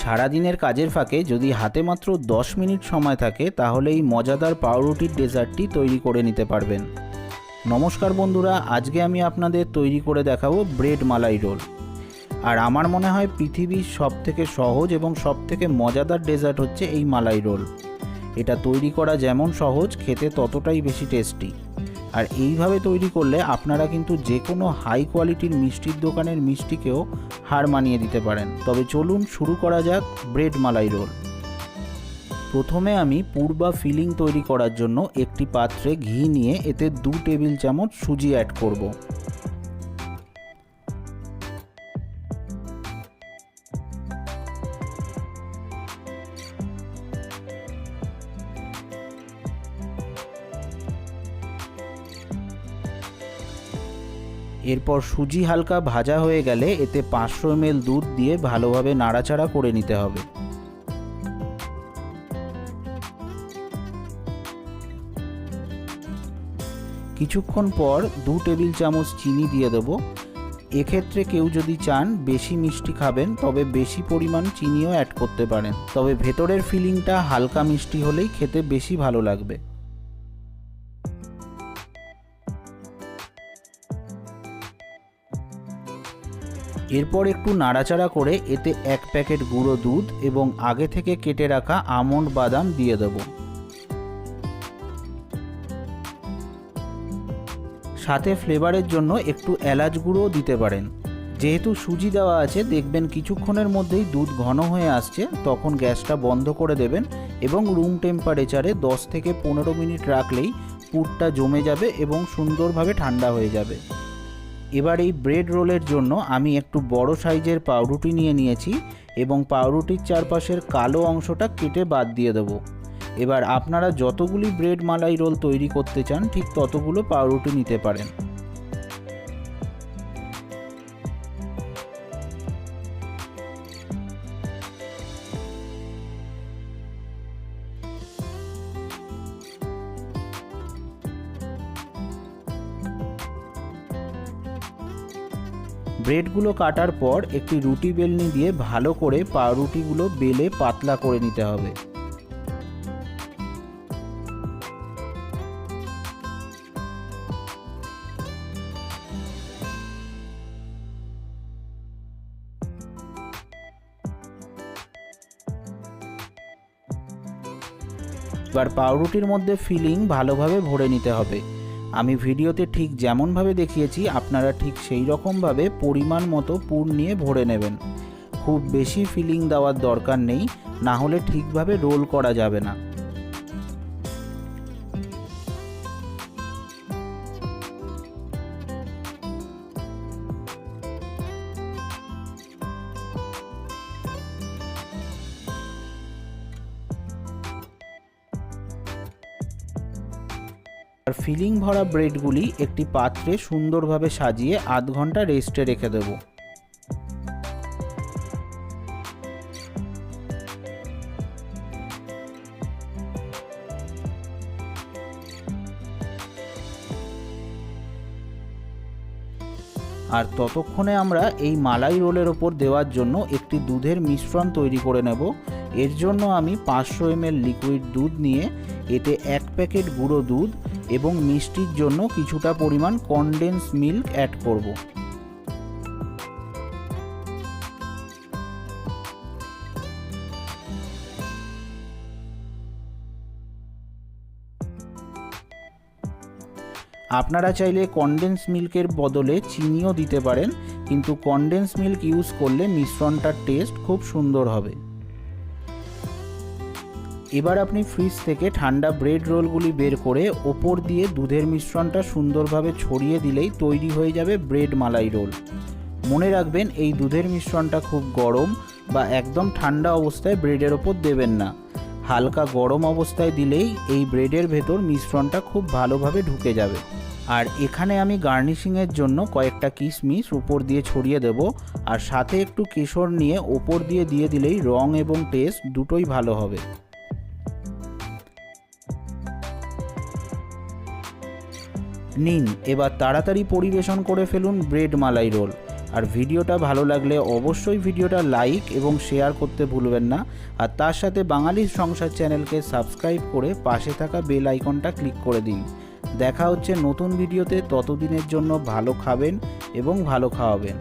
সারাদিনের কাজের ফাঁকে যদি হাতে মাত্র 10 মিনিট সময় থাকে তাহলে এই মজাদার পাউরুটির ডেজার্টটি তৈরি করে নিতে পারবেন। নমস্কার বন্ধুরা, আজকে আমি আপনাদের তৈরি করে দেখাবো ব্রেড মালাই রোল। আর আমার মনে হয় পৃথিবীর সবথেকে সহজ এবং সব থেকে মজাদার ডেজার্ট হচ্ছে এই মালাই রোল। এটা তৈরি করা যেমন সহজ, খেতে ততটাই বেশি টেস্টি। আর এইভাবে তৈরি করলে আপনারা কিন্তু যে কোনো হাই কোয়ালিটির মিষ্টির দোকানের মিষ্টিকেও হার মানিয়ে দিতে পারেন। তবে চলুন শুরু করা যাক ব্রেড মালাই রোল। প্রথমে আমি পুর বা ফিলিং তৈরি করার জন্য একটি পাত্রে ঘি নিয়ে এতে দু টেবিল চামচ সুজি অ্যাড করব। এরপর সুজি হালকা ভাজা হয়ে গেলে এতে পাঁচশো এমএল দুধ দিয়ে ভালোভাবে নাড়াচাড়া করে নিতে হবে। কিছুক্ষণ পর দু টেবিল চামচ চিনি দিয়ে দেব। এক্ষেত্রে কেউ যদি চান বেশি মিষ্টি খাবেন, তবে বেশি পরিমাণ চিনিও অ্যাড করতে পারেন। তবে ভেতরের ফিলিংটা হালকা মিষ্টি হলেই খেতে বেশি ভালো লাগবে। এরপর একটু নাড়াচাড়া করে এতে এক প্যাকেট গুঁড়ো দুধ এবং আগে থেকে কেটে রাখা আমন্ড বাদাম দিয়ে দেব। সাথে ফ্লেভারের জন্য একটু এলাচ গুঁড়োও দিতে পারেন। যেহেতু সুজি দেওয়া আছে, দেখবেন কিছুক্ষণের মধ্যেই দুধ ঘন হয়ে আসছে, তখন গ্যাসটা বন্ধ করে দেবেন এবং রুম টেম্পারেচারে 10 থেকে পনেরো মিনিট রাখলেই পুরটা জমে যাবে এবং সুন্দরভাবে ঠান্ডা হয়ে যাবে। এবার এই ব্রেড রোলের জন্য আমি একটু বড় সাইজের পাউরুটি নিয়ে নিয়েছি এবং পাউরুটির চারপাশের কালো অংশটা কেটে বাদ দিয়ে দেবো। এবার আপনারা যতগুলি ব্রেড মালাই রোল তৈরি করতে চান, ঠিক ততগুলো পাউরুটি নিতে পারেন। ব্রেডগুলো কাটার পর একটি রুটি বেলনি দিয়ে ভালো করে পাউরুটিগুলো বেলে পাতলা করে নিতে হবে। এবার পাউরুটির মধ্যে ফিলিং ভালোভাবে ভরে নিতে হবে। আমি ভিডিওতে ঠিক যেমনভাবে দেখিয়েছি, আপনারা ঠিক সেই রকমভাবে পরিমাণ মতো পুর নিয়ে ভরে নেবেন। খুব বেশি ফিলিং দেওয়ার দরকার নেই, না হলে ঠিকভাবে রোল করা যাবে না। আর ফিলিং ভরা ব্রেডগুলি একটি পাত্রে সুন্দরভাবে সাজিয়ে আধ ঘণ্টা রেস্টে রেখে দেবো। আর ততক্ষণে আমরা এই মালাই রোলের ওপর দেওয়ার জন্য একটি দুধের মিশ্রণ তৈরি করে নেব। এর জন্য আমি পাঁচশো এমএল লিকুইড দুধ নিয়ে এতে এক প্যাকেট গুঁড়ো দুধ এবং মিষ্টির জন্য কিছুটা পরিমাণ কনডেন্স মিল্ক অ্যাড করব। আপনারা চাইলে কনডেন্স মিল্কের বদলে চিনিও দিতে পারেন, কিন্তু কনডেন্স মিল্ক ইউজ করলে মিশ্রণটার টেস্ট খুব সুন্দর হবে। এবার আপনি ফ্রিজ থেকে ঠান্ডা ব্রেড রোলগুলি বের করে ওপর দিয়ে দুধের মিশ্রণটা সুন্দরভাবে ছড়িয়ে দিলেই তৈরি হয়ে যাবে ব্রেড মালাই রোল মনে রাখবেন, এই দুধের মিশ্রণটা খুব গরম বা একদম ঠান্ডা অবস্থায় ব্রেডের ওপর দেবেন না। হালকা গরম অবস্থায় দিলেই এই ব্রেডের ভেতর মিশ্রণটা খুব ভালোভাবে ঢুকে যাবে। আর এখানে আমি গার্নিশিংয়ের জন্য কয়েকটা কিশমিশ উপর দিয়ে ছড়িয়ে দেব আর সাথে একটু কেশর নিয়ে ওপর দিয়ে দিয়ে দিলেই রং এবং টেস্ট দুটোই ভালো হবে। নিন, এবার তাড়াতাড়ি পরিবেশন করে ফেলুন ব্রেড মালাই রোল। আর ভিডিওটা ভালো লাগলে অবশ্যই ভিডিওটা লাইক এবং শেয়ার করতে ভুলবেন না। আর তার সাথে বাঙালির সংসার চ্যানেলকে সাবস্ক্রাইব করে পাশে থাকা বেল আইকনটা ক্লিক করে দিন। দেখা হচ্ছে নতুন ভিডিওতে, ততদিনের জন্য ভালো খাবেন এবং ভালো খাওয়াবেন।